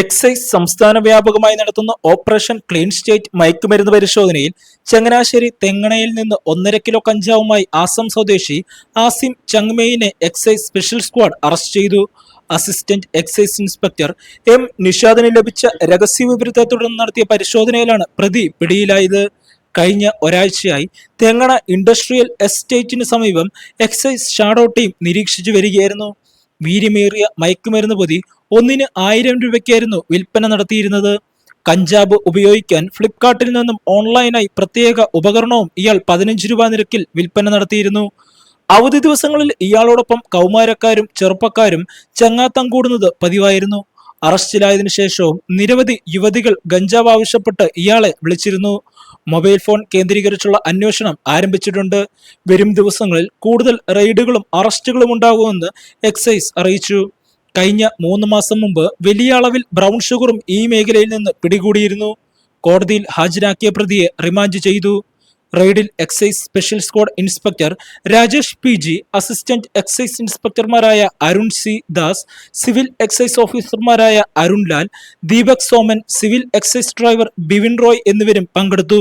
Excise സംസ്ഥാന വ്യാപകമായി നടത്തുന്ന ഓപ്പറേഷൻ ക്ലീൻ സ്റ്റേറ്റ് മയക്കുമരുന്ന് പരിശോധനയിൽ ചങ്ങനാശ്ശേരി തെങ്ങണയിൽ നിന്ന് ഒന്നര കിലോ കഞ്ചാവുമായി ആസം സ്വദേശി ആസിം ചങ്മേയിനെ എക്സൈസ് സ്പെഷ്യൽ സ്ക്വാഡ് അറസ്റ്റ് ചെയ്തു. അസിസ്റ്റന്റ് എക്സൈസ് ഇൻസ്പെക്ടർ എം നിഷാദിന് ലഭിച്ച രഹസ്യ വിവരത്തെ തുടർന്ന് നടത്തിയ പരിശോധനയിലാണ് പ്രതി പിടിയിലായത്. കഴിഞ്ഞ ഒരാഴ്ചയായി തെങ്ങണ ഇൻഡസ്ട്രിയൽ എസ്റ്റേറ്റിന് സമീപം എക്സൈസ് ഷാഡോ ടീം നിരീക്ഷിച്ചു വരികയായിരുന്നു. വീര്യമേറിയ മയക്കുമരുന്ന് പൊതി ഒന്നിന് ആയിരം രൂപയ്ക്കായിരുന്നു വിൽപ്പന നടത്തിയിരുന്നത്. കഞ്ചാബ് ഉപയോഗിക്കാൻ ഫ്ലിപ്കാർട്ടിൽ നിന്നും ഓൺലൈനായി പ്രത്യേക ഉപകരണവും ഇയാൾ പതിനഞ്ച് രൂപ നിരക്കിൽ വിൽപ്പന നടത്തിയിരുന്നു. അവധി ദിവസങ്ങളിൽ ഇയാളോടൊപ്പം കൗമാരക്കാരും ചെറുപ്പക്കാരും ചങ്ങാത്തം കൂടുന്നത് പതിവായിരുന്നു. അറസ്റ്റിലായതിനു ശേഷവും നിരവധി യുവതികൾ ഗഞ്ചാവ് ആവശ്യപ്പെട്ട് ഇയാളെ വിളിച്ചിരുന്നു. മൊബൈൽ ഫോൺ കേന്ദ്രീകരിച്ചുള്ള അന്വേഷണം ആരംഭിച്ചിട്ടുണ്ട്. വരും ദിവസങ്ങളിൽ കൂടുതൽ റെയ്ഡുകളും അറസ്റ്റുകളും ഉണ്ടാകുമെന്ന് എക്സൈസ് അറിയിച്ചു. കഴിഞ്ഞ മൂന്ന് മാസം മുമ്പ് വലിയ അളവിൽ ബ്രൗൺ ഷുഗറും ഈ മേഖലയിൽ നിന്ന് പിടികൂടിയിരുന്നു. കോടതിയിൽ ഹാജരാക്കിയ പ്രതിയെ റിമാൻഡ് ചെയ്തു. റെയ്ഡിൽ excise special squad inspector Rajesh P G assistant excise ഇൻസ്പെക്ടർമാരായ Arun C Das civil excise ഓഫീസർമാരായ Arun Lal Deepak Soman civil excise driver Bivin Roy എന്നിവരും പങ്കെടുത്തു.